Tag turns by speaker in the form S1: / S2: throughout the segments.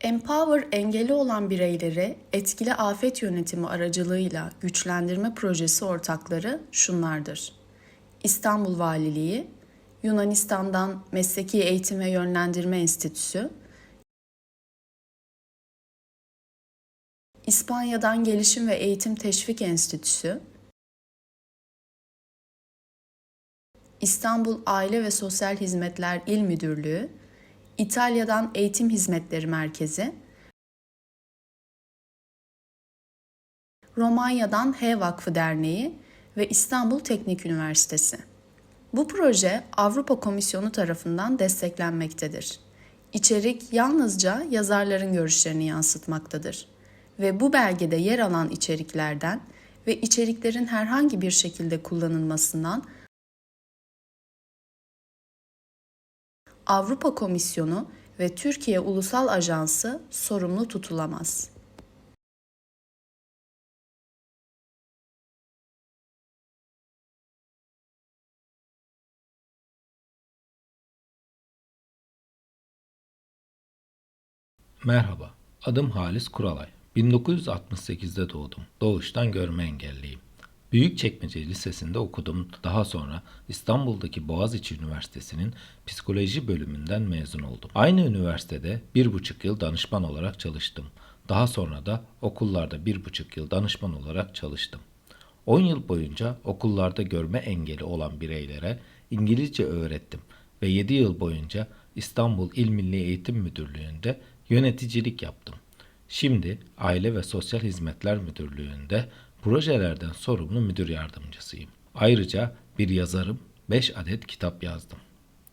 S1: Empower engelli olan bireyleri etkili afet yönetimi aracılığıyla güçlendirme projesi ortakları şunlardır. İstanbul Valiliği, Yunanistan'dan Mesleki Eğitim ve Yönlendirme Enstitüsü, İspanya'dan Gelişim ve Eğitim Teşvik Enstitüsü, İstanbul Aile ve Sosyal Hizmetler İl Müdürlüğü, İtalya'dan Eğitim Hizmetleri Merkezi, Romanya'dan H Vakfı Derneği ve İstanbul Teknik Üniversitesi. Bu proje Avrupa Komisyonu tarafından desteklenmektedir. İçerik yalnızca yazarların görüşlerini yansıtmaktadır ve bu belgede yer alan içeriklerden ve içeriklerin herhangi bir şekilde kullanılmasından Avrupa Komisyonu ve Türkiye Ulusal Ajansı sorumlu tutulamaz.
S2: Merhaba, adım Halis Kuralay. 1968'de doğdum. Doğuştan görme engelliyim. Büyükçekmece Lisesi'nde okudum. Daha sonra İstanbul'daki Boğaziçi Üniversitesi'nin psikoloji bölümünden mezun oldum. Aynı üniversitede bir buçuk yıl danışman olarak çalıştım. Daha sonra da okullarda bir buçuk yıl danışman olarak çalıştım. 10 yıl boyunca okullarda görme engeli olan bireylere İngilizce öğrettim ve 7 yıl boyunca İstanbul İl Milli Eğitim Müdürlüğü'nde yöneticilik yaptım. Şimdi Aile ve Sosyal Hizmetler Müdürlüğü'nde projelerden sorumlu müdür yardımcısıyım. Ayrıca bir yazarım, 5 adet kitap yazdım.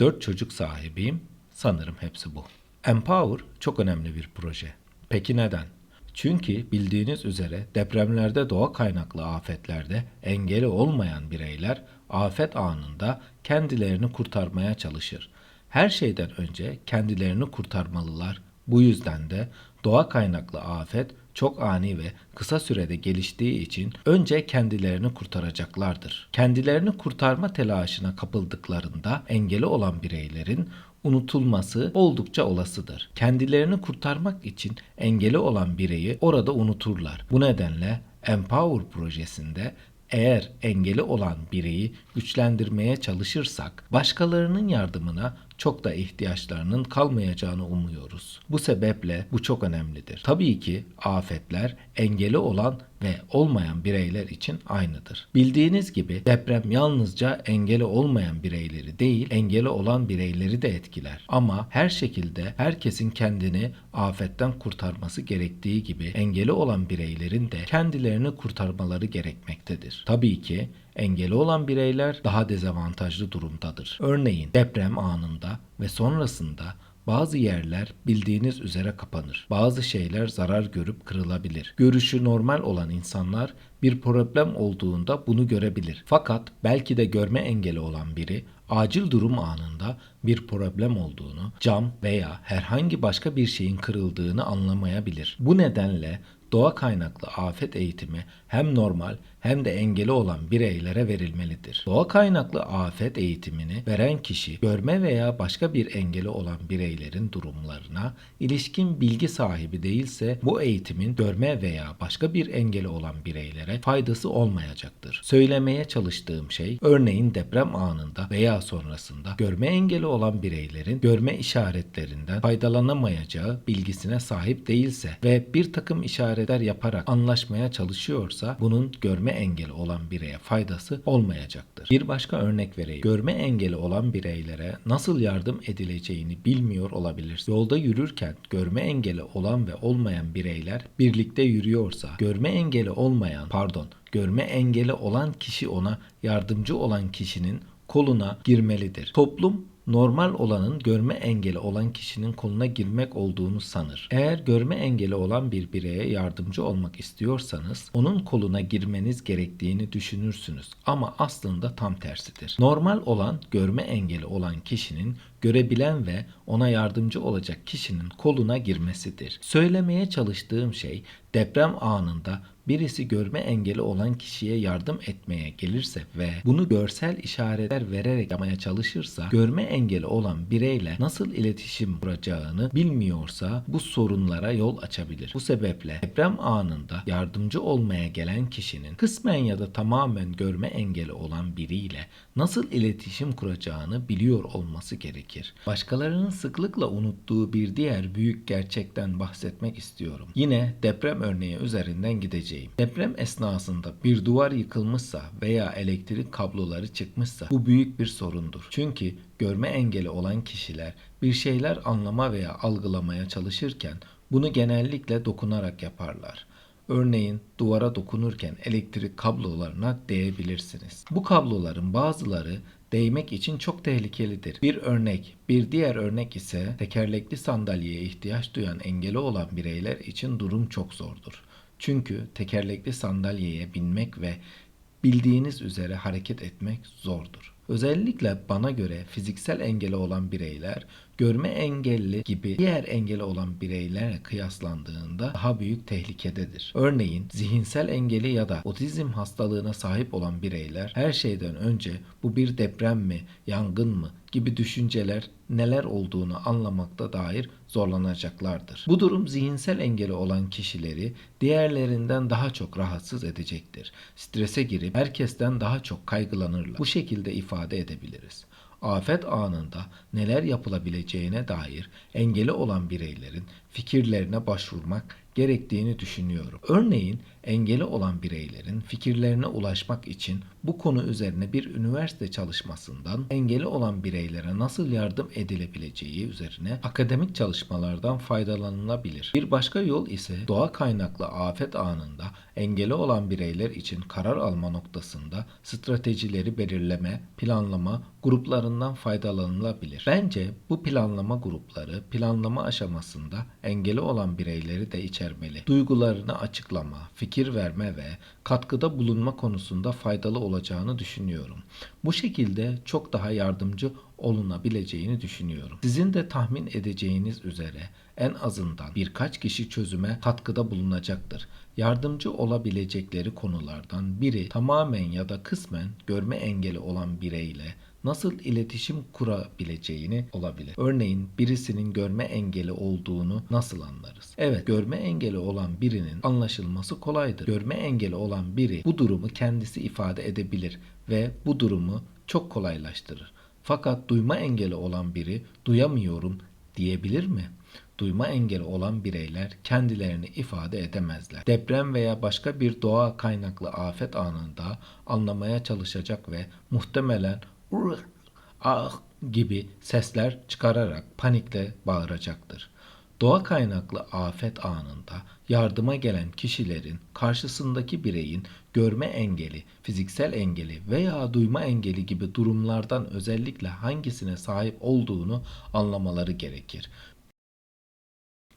S2: 4 çocuk sahibiyim, sanırım hepsi bu. Empower çok önemli bir proje. Peki neden? Çünkü bildiğiniz üzere depremlerde doğa kaynaklı afetlerde engeli olmayan bireyler afet anında kendilerini kurtarmaya çalışır. Her şeyden önce kendilerini kurtarmalılar. Bu yüzden de doğa kaynaklı afet çok ani ve kısa sürede geliştiği için önce kendilerini kurtaracaklardır. Kendilerini kurtarma telaşına kapıldıklarında engeli olan bireylerin unutulması oldukça olasıdır. Kendilerini kurtarmak için engeli olan bireyi orada unuturlar. Bu nedenle Empower projesinde eğer engeli olan bireyi güçlendirmeye çalışırsak başkalarının yardımına çok da ihtiyaçlarının kalmayacağını umuyoruz. Bu sebeple bu çok önemlidir. Tabii ki afetler engeli olan ve olmayan bireyler için aynıdır. Bildiğiniz gibi deprem yalnızca engeli olmayan bireyleri değil, engeli olan bireyleri de etkiler. Ama her şekilde herkesin kendini afetten kurtarması gerektiği gibi engeli olan bireylerin de kendilerini kurtarmaları gerekmektedir. Tabii ki engeli olan bireyler daha dezavantajlı durumdadır. Örneğin deprem anında ve sonrasında bazı yerler bildiğiniz üzere kapanır. Bazı şeyler zarar görüp kırılabilir. Görüşü normal olan insanlar bir problem olduğunda bunu görebilir. Fakat belki de görme engeli olan biri acil durum anında bir problem olduğunu, cam veya herhangi başka bir şeyin kırıldığını anlamayabilir. Bu nedenle doğa kaynaklı afet eğitimi hem normal hem de engeli olan bireylere verilmelidir. Doğa kaynaklı afet eğitimini veren kişi görme veya başka bir engeli olan bireylerin durumlarına ilişkin bilgi sahibi değilse bu eğitimin görme veya başka bir engeli olan bireylere faydası olmayacaktır. Söylemeye çalıştığım şey örneğin deprem anında veya sonrasında görme engeli olan bireylerin görme işaretlerinden faydalanamayacağı bilgisine sahip değilse ve bir takım işaretler yaparak anlaşmaya çalışıyorsa bunun görme engeli olan bireye faydası olmayacaktır. Bir başka örnek vereyim. Görme engeli olan bireylere nasıl yardım edileceğini bilmiyor olabilir. Yolda yürürken görme engeli olan ve olmayan bireyler birlikte yürüyorsa görme engeli olmayan pardon görme engeli olan kişi ona yardımcı olan kişinin koluna girmelidir. Toplum normal olanın görme engeli olan kişinin koluna girmek olduğunu sanır. Eğer görme engeli olan bir bireye yardımcı olmak istiyorsanız onun koluna girmeniz gerektiğini düşünürsünüz ama aslında tam tersidir. Normal olan görme engeli olan kişinin görebilen ve ona yardımcı olacak kişinin koluna girmesidir. Söylemeye çalıştığım şey deprem anında birisi görme engeli olan kişiye yardım etmeye gelirse ve bunu görsel işaretler vererek yapmaya çalışırsa görme engeli olan bireyle nasıl iletişim kuracağını bilmiyorsa bu sorunlara yol açabilir. Bu sebeple deprem anında yardımcı olmaya gelen kişinin kısmen ya da tamamen görme engeli olan biriyle nasıl iletişim kuracağını biliyor olması gerekir. Başkalarının sıklıkla unuttuğu bir diğer büyük gerçekten bahsetmek istiyorum. Yine deprem örneği üzerinden gideceğim. Deprem esnasında bir duvar yıkılmışsa veya elektrik kabloları çıkmışsa bu büyük bir sorundur. Çünkü görme engeli olan kişiler bir şeyler anlama veya algılamaya çalışırken bunu genellikle dokunarak yaparlar. Örneğin duvara dokunurken elektrik kablolarına değebilirsiniz. Bu kabloların bazıları değmek için çok tehlikelidir. Bir örnek, bir diğer örnek ise tekerlekli sandalyeye ihtiyaç duyan engeli olan bireyler için durum çok zordur. Çünkü tekerlekli sandalyeye binmek ve bildiğiniz üzere hareket etmek zordur. Özellikle bana göre fiziksel engeli olan bireyler görme engelli gibi diğer engeli olan bireylerle kıyaslandığında daha büyük tehlikededir. Örneğin zihinsel engeli ya da otizm hastalığına sahip olan bireyler her şeyden önce bu bir deprem mi, yangın mı gibi düşünceler neler olduğunu anlamakta dair zorlanacaklardır. Bu durum zihinsel engeli olan kişileri diğerlerinden daha çok rahatsız edecektir. Strese girip herkesten daha çok kaygılanırlar. Bu şekilde ifade edebiliriz afet anında neler yapılabileceğine dair engeli olan bireylerin fikirlerine başvurmak gerektiğini düşünüyorum. Örneğin engeli olan bireylerin fikirlerine ulaşmak için bu konu üzerine bir üniversite çalışmasından engeli olan bireylere nasıl yardım edilebileceği üzerine akademik çalışmalardan faydalanılabilir. Bir başka yol ise doğa kaynaklı afet anında engeli olan bireyler için karar alma noktasında stratejileri belirleme, planlama gruplarından faydalanılabilir. Bence bu planlama grupları planlama aşamasında engeli olan bireyleri de içermeli. Duygularını açıklama, fikir verme ve katkıda bulunma konusunda faydalı olacağını düşünüyorum. Bu şekilde çok daha yardımcı olunabileceğini düşünüyorum. Sizin de tahmin edeceğiniz üzere en azından birkaç kişi çözüme katkıda bulunacaktır. Yardımcı olabilecekleri konulardan biri tamamen ya da kısmen görme engeli olan bireyle nasıl iletişim kurabileceğini olabilir. Örneğin birisinin görme engeli olduğunu nasıl anlarız? Evet, görme engeli olan birinin anlaşılması kolaydır. Görme engeli olan biri bu durumu kendisi ifade edebilir ve bu durumu çok kolaylaştırır. Fakat duyma engeli olan biri duyamıyorum diyebilir mi? Duyma engeli olan bireyler kendilerini ifade edemezler. Deprem veya başka bir doğa kaynaklı afet anında anlamaya çalışacak ve muhtemelen "Urgh, ah gibi sesler çıkararak panikle bağıracaktır. Doğa kaynaklı afet anında yardıma gelen kişilerin karşısındaki bireyin görme engeli, fiziksel engeli veya duyma engeli gibi durumlardan özellikle hangisine sahip olduğunu anlamaları gerekir.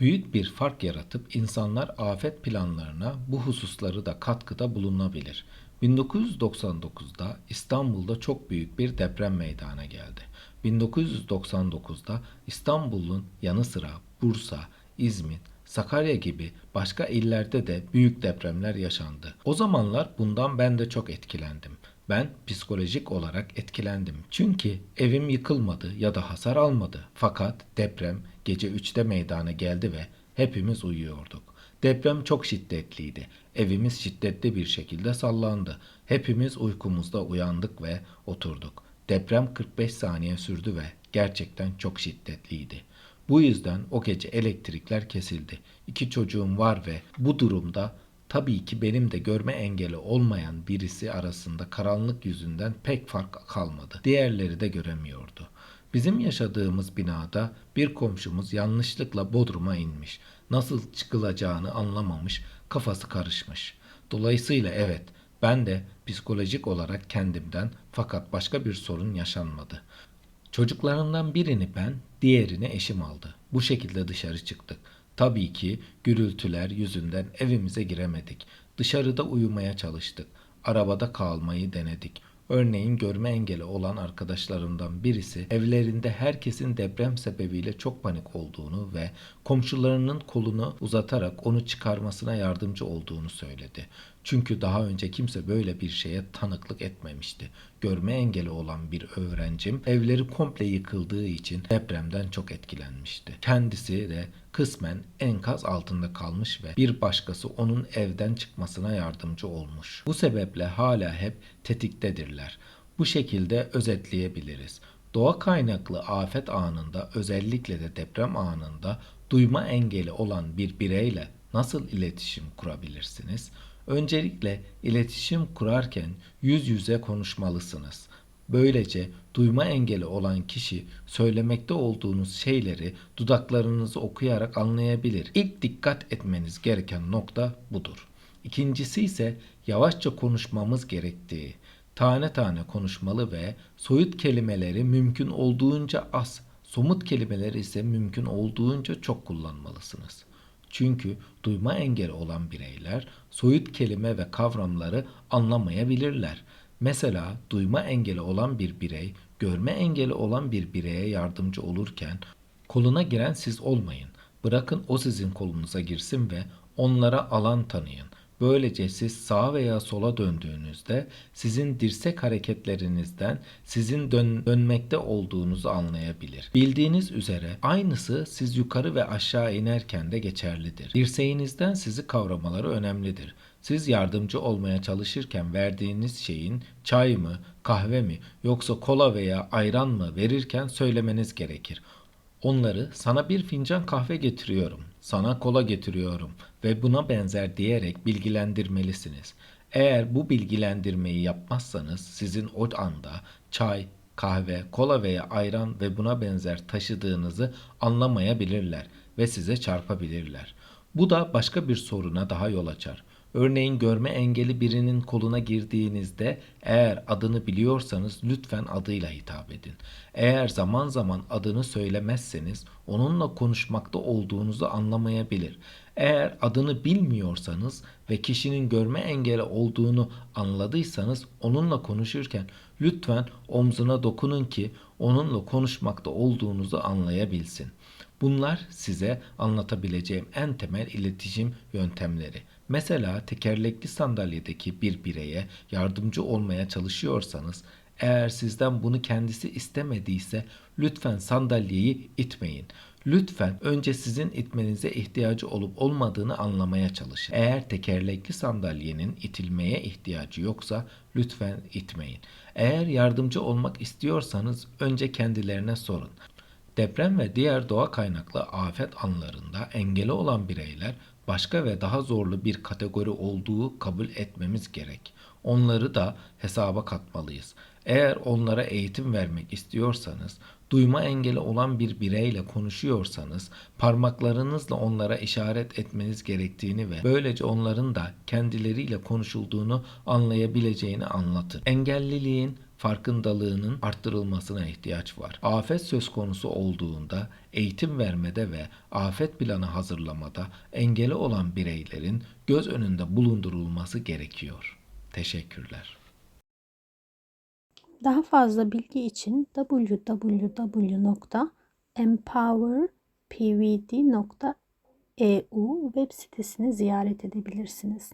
S2: Büyük bir fark yaratıp insanlar afet planlarına bu hususları da katkıda bulunabilir. 1999'da İstanbul'da çok büyük bir deprem meydana geldi. 1999'da İstanbul'un yanı sıra Bursa, İzmit, Sakarya gibi başka illerde de büyük depremler yaşandı. O zamanlar bundan ben de çok etkilendim. Ben psikolojik olarak etkilendim. Çünkü evim yıkılmadı ya da hasar almadı. Fakat deprem gece 3'te meydana geldi ve hepimiz uyuyorduk. Deprem çok şiddetliydi. Evimiz şiddetli bir şekilde sallandı. Hepimiz uykumuzda uyandık ve oturduk. Deprem 45 saniye sürdü ve gerçekten çok şiddetliydi. Bu yüzden o gece elektrikler kesildi. İki çocuğum var ve bu durumda tabii ki benim de görme engeli olmayan birisi arasında karanlık yüzünden pek fark kalmadı. Diğerleri de göremiyordu. Bizim yaşadığımız binada bir komşumuz yanlışlıkla bodruma inmiş. Nasıl çıkılacağını anlamamış, kafası karışmış. Dolayısıyla evet, ben de psikolojik olarak kendimden fakat başka bir sorun yaşanmadı. Çocuklarından birini ben, diğerini eşim aldı. Bu şekilde dışarı çıktık. Tabii ki gürültüler yüzünden evimize giremedik. Dışarıda uyumaya çalıştık. Arabada kalmayı denedik. Örneğin görme engeli olan arkadaşlarımdan birisi evlerinde herkesin deprem sebebiyle çok panik olduğunu ve komşularının kolunu uzatarak onu çıkarmasına yardımcı olduğunu söyledi. Çünkü daha önce kimse böyle bir şeye tanıklık etmemişti. Görme engeli olan bir öğrencim evleri komple yıkıldığı için depremden çok etkilenmişti. Kendisi de kısmen enkaz altında kalmış ve bir başkası onun evden çıkmasına yardımcı olmuş. Bu sebeple hala hep tetiktedirler. Bu şekilde özetleyebiliriz. Doğa kaynaklı afet anında özellikle de deprem anında duyma engeli olan bir bireyle nasıl iletişim kurabilirsiniz? Öncelikle iletişim kurarken yüz yüze konuşmalısınız. Böylece duyma engeli olan kişi söylemekte olduğunuz şeyleri dudaklarınızı okuyarak anlayabilir. İlk dikkat etmeniz gereken nokta budur. İkincisi ise yavaşça konuşmamız gerektiği. Tane tane konuşmalı ve soyut kelimeleri mümkün olduğunca az, somut kelimeleri ise mümkün olduğunca çok kullanmalısınız. Çünkü duyma engeli olan bireyler soyut kelime ve kavramları anlamayabilirler. Mesela duyma engeli olan bir birey, görme engeli olan bir bireye yardımcı olurken koluna giren siz olmayın. Bırakın o sizin kolunuza girsin ve onlara alan tanıyın. Böylece siz sağa veya sola döndüğünüzde sizin dirsek hareketlerinizden sizin dön- dönmekte olduğunuzu anlayabilir. Bildiğiniz üzere aynısı siz yukarı ve aşağı inerken de geçerlidir. Dirseğinizden sizi kavramaları önemlidir. Siz yardımcı olmaya çalışırken verdiğiniz şeyin çay mı, kahve mi yoksa kola veya ayran mı verirken söylemeniz gerekir. Onları sana bir fincan kahve getiriyorum, sana kola getiriyorum ve buna benzer diyerek bilgilendirmelisiniz. Eğer bu bilgilendirmeyi yapmazsanız sizin o anda çay, kahve, kola veya ayran ve buna benzer taşıdığınızı anlamayabilirler ve size çarpabilirler. Bu da başka bir soruna daha yol açar. Örneğin görme engeli birinin koluna girdiğinizde eğer adını biliyorsanız lütfen adıyla hitap edin. Eğer zaman zaman adını söylemezseniz onunla konuşmakta olduğunuzu anlamayabilir. Eğer adını bilmiyorsanız ve kişinin görme engeli olduğunu anladıysanız onunla konuşurken lütfen omzuna dokunun ki onunla konuşmakta olduğunuzu anlayabilsin. Bunlar size anlatabileceğim en temel iletişim yöntemleri. Mesela tekerlekli sandalyedeki bir bireye yardımcı olmaya çalışıyorsanız eğer sizden bunu kendisi istemediyse lütfen sandalyeyi itmeyin. Lütfen önce sizin itmenize ihtiyacı olup olmadığını anlamaya çalışın. Eğer tekerlekli sandalyenin itilmeye ihtiyacı yoksa lütfen itmeyin. Eğer yardımcı olmak istiyorsanız önce kendilerine sorun. Deprem ve diğer doğa kaynaklı afet anlarında engeli olan bireyler başka ve daha zorlu bir kategori olduğu kabul etmemiz gerek. Onları da hesaba katmalıyız. Eğer onlara eğitim vermek istiyorsanız, duyma engeli olan bir bireyle konuşuyorsanız, parmaklarınızla onlara işaret etmeniz gerektiğini ve böylece onların da kendileriyle konuşulduğunu anlayabileceğini anlatın. Engelliliğin farkındalığının arttırılmasına ihtiyaç var. Afet söz konusu olduğunda eğitim vermede ve afet planı hazırlamada engeli olan bireylerin göz önünde bulundurulması gerekiyor. Teşekkürler.
S3: Daha fazla bilgi için www.empowerpvd.eu web sitesini ziyaret edebilirsiniz.